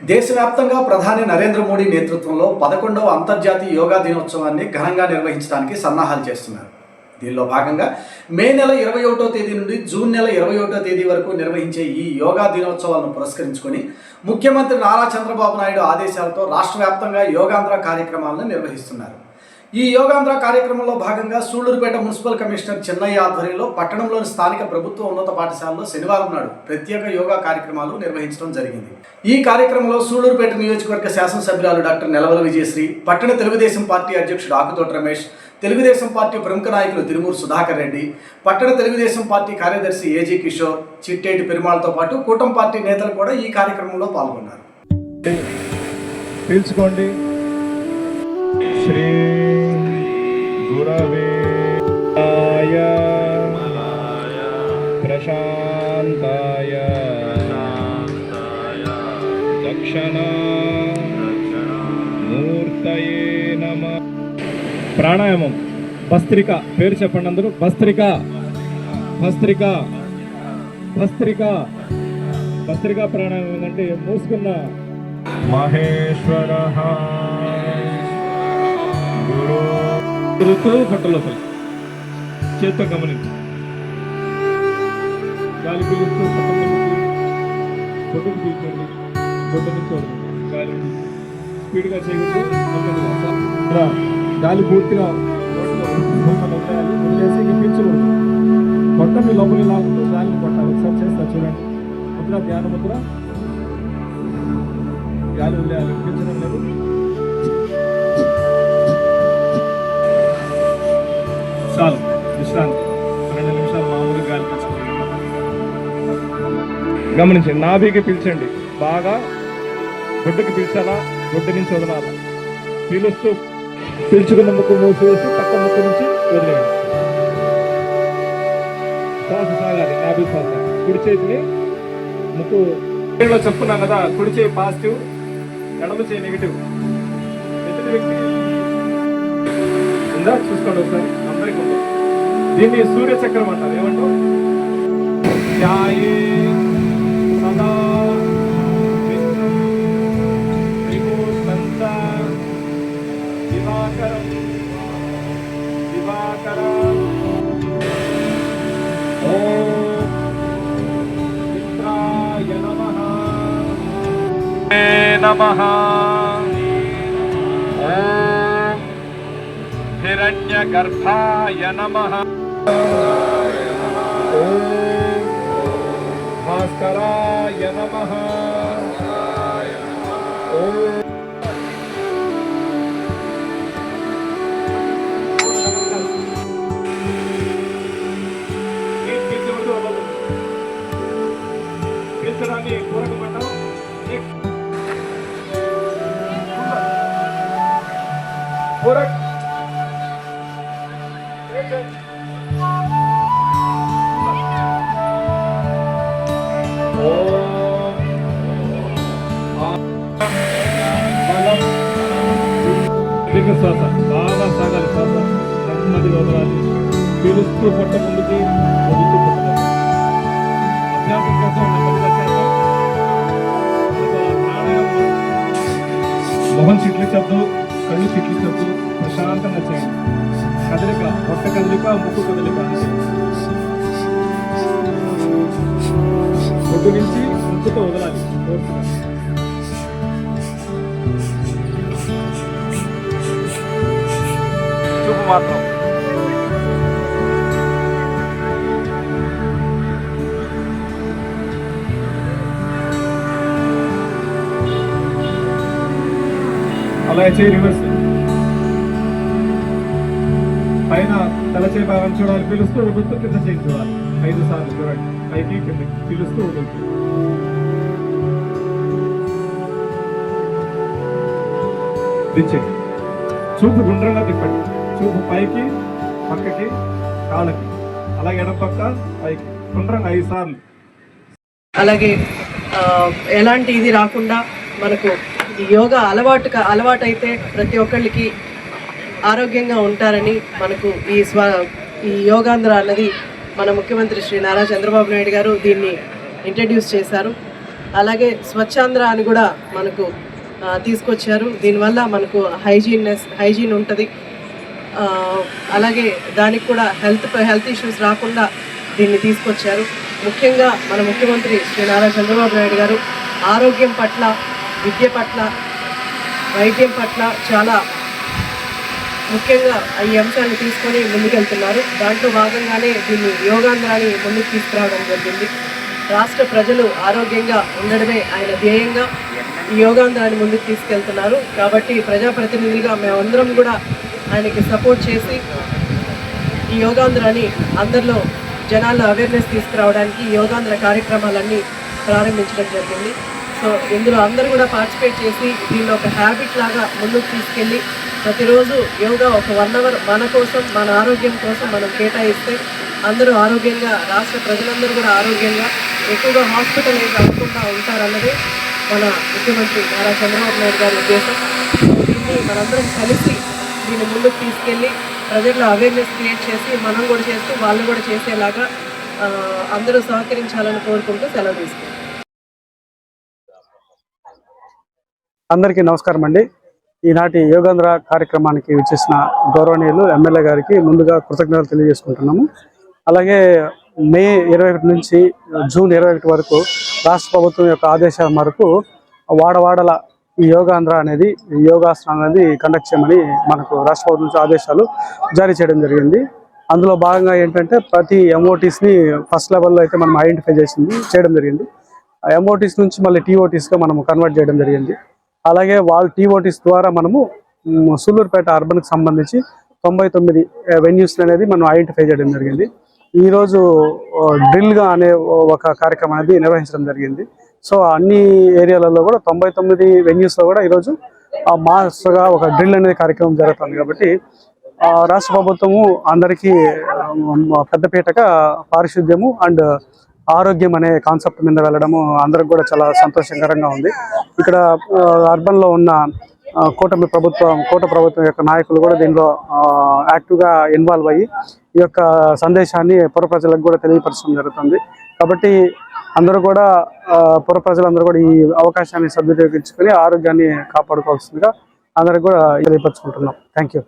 దేశవ్యాప్తంగా ప్రధాని నరేంద్ర మోడీ నేతృత్వంలో పదకొండవ అంతర్జాతీయ యోగా దినోత్సవాన్ని ఘనంగా నిర్వహించడానికి సన్నాహాలు చేస్తున్నారు. దీనిలో భాగంగా మే నెల ఇరవై ఒకటో తేదీ నుండి జూన్ నెల ఇరవై ఒకటో తేదీ వరకు నిర్వహించే ఈ యోగా దినోత్సవాలను పురస్కరించుకొని ముఖ్యమంత్రి నారా చంద్రబాబు నాయుడు ఆదేశాలతో రాష్ట్ర వ్యాప్తంగా యోగాంధ్ర కార్యక్రమాలను నిర్వహిస్తున్నారు. ఈ యోగాంధ్ర కార్యక్రమంలో భాగంగా సూళ్ళూరుపేట మున్సిపల్ కమిషనర్ చెన్నయ్య ఆధ్వర్యంలో పట్టణంలోని స్థానిక ప్రభుత్వ ఉన్నత పాఠశాలలో శనివారం నాడు ప్రత్యేక యోగా కార్యక్రమాలు నిర్వహించడం జరిగింది. ఈ కార్యక్రమంలో సూళ్ళూరుపేట నియోజకవర్గ శాసనసభ్యురాలు డాక్టర్ నెలవల విజయశ్రీ పట్టణ తెలుగుదేశం పార్టీ అధ్యక్షుడు ఆకుతోట రమేష్ తెలుగుదేశం పార్టీ ప్రముఖ నాయకులు తిరుమూరు సుధాకర్ రెడ్డి పట్టణ తెలుగుదేశం పార్టీ కార్యదర్శి ఏజీ కిషోర్ చిట్టేటి పెరుమాళ్తో పాటు కూటమి పార్టీ నేతలు కూడా ఈ కార్యక్రమంలో పాల్గొన్నారు. పీల్చుకోండి. శ్రీ గురవే ప్రశాంతాయ. దక్షిణ. మూర్తయే నమ. ప్రాణాయామం. భస్త్రిక. పేరు చెప్పండి అందరూ. భస్త్రిక. భస్త్రిక. భస్త్రిక. భస్త్రిక ప్రాణాయామం ఏంటంటే మూసుకున్న. మహేశ్వర. తిరుగుతూ గురుతూ పట్టలోపల చేత్తో గమనించు. గాలి పీలుస్తూ పొట్టుకు పీల్చండి పొట్టు నుంచి వదలండి. గాలి స్పీడ్గా చేయకుండా ఇలా గాలి పూర్తిగా నోట్లో లోపల వదిలేయాలి. వదిలేసి ఇక పీల్చకూడదు కొట్టని లోపలి లాగుతూ గాలిని పట్టాలి ఒకసారి చేస్తా చూడండి. ముద్ర ధ్యాన ముద్ర. గాలి వదిలేయాలి పీల్చడం లేదు చాలు విశ్రాంతి రెండు నిమిషాలు మామూలుగా గాలి పీల్చుకోండి గమనించండి నాభికి పీల్చండి. బాగా గుడ్డకి పీల్చాలా గుడ్డ నుంచి వదలాలా? పీలుస్తూ పీల్చుకున్న ముక్కు మూసివేసి పక్క ముక్కు నుంచి వదిలేయండి. శ్వాస సాగాలి నాభి శ్వాస. కుడి చేతిని ముక్కు లో చెప్పున్నాం కదా కుడి చేయి పాజిటివ్ ఎడమ చేయి నెగిటివ్. ఎదుటి వ్యక్తి ఉందా? చూసుకోండి ఒకసారి. దీన్ని సూర్య చక్రం అంటారు. ఏమంటారు ధ్యాయే సదా విష్ణుం త్రిభుజంత దివాకరం హిరణ్యగర్భాయ ఓం భాస్కరాయ నమః ఓం పీల్చడాన్ని పూరకమంటాం దీర్ఘ శ్వాస బాగా సాగాలి శ్వాస నెమ్మది వదలాలి. పీలుస్తూ పొట్ట ముందుకి వదులుతూ పొట్ట అభ్యాసం కోసం నెమ్మదిగా చేద్దాం తర్వాత ప్రాణాయామం మొహం చిట్లించద్దు కళ్ళు చిట్లించద్దు ప్రశాంతంగా చేయండి. కదలిక పొట్ట కదలిక ముక్కు కదలిక ఒడ్డు నుంచి ముక్కుతో వదలాలి కోరుతున్నాను మాత్రం. అలా చేయి రివర్స్ పైన తల చేయి భాగం చూడాలి పిలుస్తూ వదులుతూ కింద చేయి చూడాలి. ఐదు సార్లు చూడండి. పైకి కింద పిలుస్తూ వదులుతూ దించండి చూపు గుండ్రంగా తిప్పండి. చూపు పైకి పక్కకి కాళ్ళకి. అలాగే ఎడం పక్క పైకి. గుండ్రంగా ఐదు సార్లు. అలాగే ఎలాంటి ఇది రాకుండా మనకు యోగా అలవాటు అలవాటు అయితే ప్రతి ఒక్కళ్ళకి ఆరోగ్యంగా ఉంటారని మనకు ఈ స్వ ఈ యోగాంధ్ర అన్నది మన ముఖ్యమంత్రి శ్రీ నారా చంద్రబాబు నాయుడు గారు దీన్ని ఇంట్రడ్యూస్ చేశారు. అలాగే స్వచ్ఛాంధ్ర అని కూడా మనకు తీసుకొచ్చారు. దీనివల్ల మనకు హైజీన్నెస్ హైజీన్ ఉంటుంది. అలాగే దానికి కూడా హెల్త్ హెల్త్ ఇష్యూస్ రాకుండా దీన్ని తీసుకొచ్చారు. ముఖ్యంగా మన ముఖ్యమంత్రి శ్రీ నారా చంద్రబాబు నాయుడు గారు ఆరోగ్యం పట్ల విద్య పట్ల వైద్యం పట్ల చాలా ముఖ్యంగా ఈ అంశాన్ని తీసుకొని ముందుకెళ్తున్నారు. దాంట్లో భాగంగానే దీన్ని యోగాంధ్రాన్ని ముందుకు తీసుకురావడం జరిగింది. రాష్ట్ర ప్రజలు ఆరోగ్యంగా ఉండడమే ఆయన ధ్యేయంగా ఈ యోగాంధ్రాన్ని ముందుకు తీసుకెళ్తున్నారు. కాబట్టి ప్రజాప్రతినిధులుగా మేమందరం కూడా ఆయనకి సపోర్ట్ చేసి ఈ యోగాంధ్రని అందరిలో జనాల్లో అవేర్నెస్ తీసుకురావడానికి యోగాంధ్ర కార్యక్రమాలన్నీ ప్రారంభించడం జరిగింది. సో ఇందులో అందరూ కూడా పార్టిసిపేట్ చేసి దీన్ని ఒక హ్యాబిట్ లాగా ముందుకు తీసుకెళ్ళి ప్రతిరోజు యోగా ఒక వన్ అవర్ మన కోసం మన ఆరోగ్యం కోసం మనం కేటాయిస్తే అందరూ ఆరోగ్యంగా రాష్ట్ర ప్రజలందరూ కూడా ఆరోగ్యంగా ఎక్కువగా హాస్పిటలైజ్ అవ్వకుండా ఉంటారన్నదే మన ముఖ్యమంత్రి నారా చంద్రబాబు నాయుడు గారి ఉద్దేశం. దీన్ని మనందరం కలిసి దీన్ని ముందుకు తీసుకెళ్ళి ప్రజల్లో అవేర్నెస్ క్రియేట్ చేసి మనం కూడా చేస్తూ వాళ్ళు కూడా చేసేలాగా అందరూ సహకరించాలని కోరుకుంటూ సెలవు తీసుకుంటాం అందరికీ నమస్కారం అండి. ఈనాటి యోగాంధ్ర కార్యక్రమానికి వచ్చేసిన గౌరవనీయులు ఎమ్మెల్యే గారికి ముందుగా కృతజ్ఞతలు తెలియజేసుకుంటున్నాము. అలాగే మే ఇరవై ఒకటి నుంచి జూన్ ఇరవై ఒకటి వరకు రాష్ట్ర ప్రభుత్వం యొక్క ఆదేశాల మేరకు వాడవాడల ఈ యోగాంధ్ర అనేది యోగాసనం అనేది కండక్ట్ చేయమని మనకు రాష్ట్ర ప్రభుత్వం నుంచి ఆదేశాలు జారీ చేయడం జరిగింది. అందులో భాగంగా ఏంటంటే ప్రతి ఎంఓటీస్ని ఫస్ట్ లెవెల్లో అయితే మనం ఐడెంటిఫై చేసింది చేయడం జరిగింది. ఎంఓటీస్ నుంచి మళ్ళీ టీఓటీస్గా మనం కన్వర్ట్ చేయడం జరిగింది. అలాగే వాళ్ళ టీఓటీస్ ద్వారా మనము సూళ్ళూరుపేట అర్బన్కి సంబంధించి తొంభై తొమ్మిది వెన్యూస్ అనేది మనం ఐడెంటిఫై చేయడం జరిగింది. ఈరోజు డ్రిల్గా అనే ఒక కార్యక్రమం అనేది నిర్వహించడం జరిగింది. సో అన్ని ఏరియాలలో కూడా తొంభై తొమ్మిది వెన్యూస్లో కూడా ఈరోజు ఆ మాస్గా ఒక డ్రిల్ అనేది కార్యక్రమం జరుగుతుంది కాబట్టి ఆ, రాష్ట్ర ప్రభుత్వము అందరికీ పెద్దపీటగా పారిశుద్ధ్యము అండ్ ఆరోగ్యం అనే కాన్సెప్ట్ మీద వెళ్ళడము అందరికి కూడా చాలా సంతోషకరంగా ఉంది. ఇక్కడ అర్బన్లో అర్బన్లో ఉన్న కూటమి ప్రభుత్వం కూట ప్రభుత్వం యొక్క నాయకులు కూడా దీనిలో యాక్టివ్గా ఇన్వాల్వ్ అయ్యి ఈ యొక్క సందేశాన్ని పుర ప్రజలకు కూడా తెలియపరచడం జరుగుతుంది. కాబట్టి అందరూ కూడా ఆ, పుర ప్రజలందరూ కూడా ఈ అవకాశాన్ని సద్వినియోగించుకొని ఆరోగ్యాన్ని కాపాడుకోవాల్సిందిగా అందరికి కూడా తెలియపరచుకుంటున్నాం. Thank you